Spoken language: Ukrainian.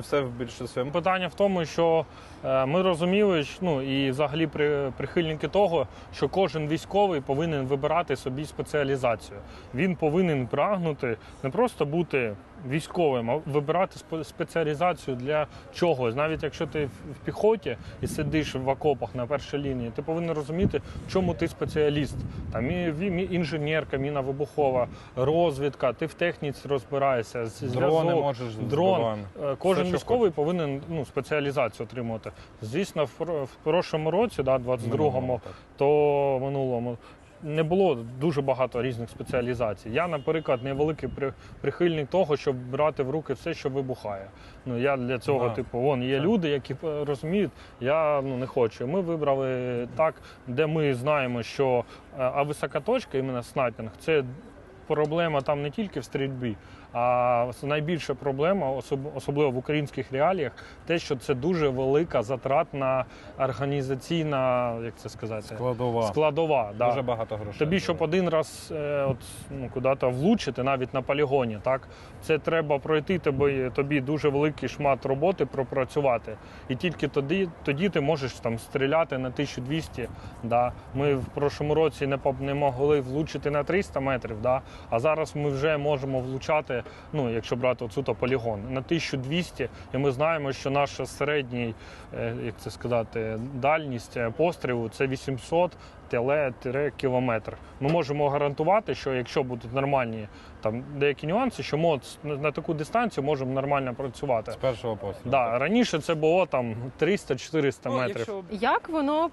Все в більшості. Питання в тому, що е, ми розуміли, що, ну і взагалі при, прихильники того, що кожен військовий повинен вибирати собі спеціалізацію. Він повинен прагнути не просто бути військовим, а вибирати спеціалізацію для чогось. Навіть якщо ти в піхоті і сидиш в окопах на першій лінії, ти повинен розуміти, в чому ти спеціаліст. Там інженерка, міна вибухова, розвідка, ти в техніці розбираєшся. зв'язок, можеш дрон. збивати. Кожен що військовий повинен ну, спеціалізацію отримувати. Звісно, в, пр- в прошлому році, да, 22-му, то минулому. Не було дуже багато різних спеціалізацій. Я, наприклад, невеликий при- прихильник того, щоб брати в руки все, що вибухає. Ну я для цього, Ага. типу, вон є Так. люди, які е, розуміють, я ну не хочу. Ми вибрали так, де ми знаємо, що е, а висока точка, іменно снайпінг, це проблема там не тільки в стрільбі, а найбільша проблема, особливо в українських реаліях, те, що це дуже велика затратна організаційна, як це сказати, Складова. складова. Да. Дуже багато грошей. Тобі, щоб один раз е, от, ну, куди-то влучити, навіть на полігоні, так, це треба пройти тобі, тобі дуже великий шмат роботи пропрацювати. І тільки тоді, тоді ти можеш там стріляти на 1200. Да. Ми в прошлому році не, не могли влучити на 300 метрів, да. а зараз ми вже можемо влучати, ну, якщо брати оцю полігон, на 1200. І ми знаємо, що наша середній, е, як це сказати, дальність е, пострілу це 800 теле тире кілометр. Ми можемо гарантувати, що якщо будуть нормальні там деякі нюанси, що МОД на, на таку дистанцію можемо нормально працювати. З першого пострілу. Да, раніше це було там 300-400 Ну, метрів. якщо Як воно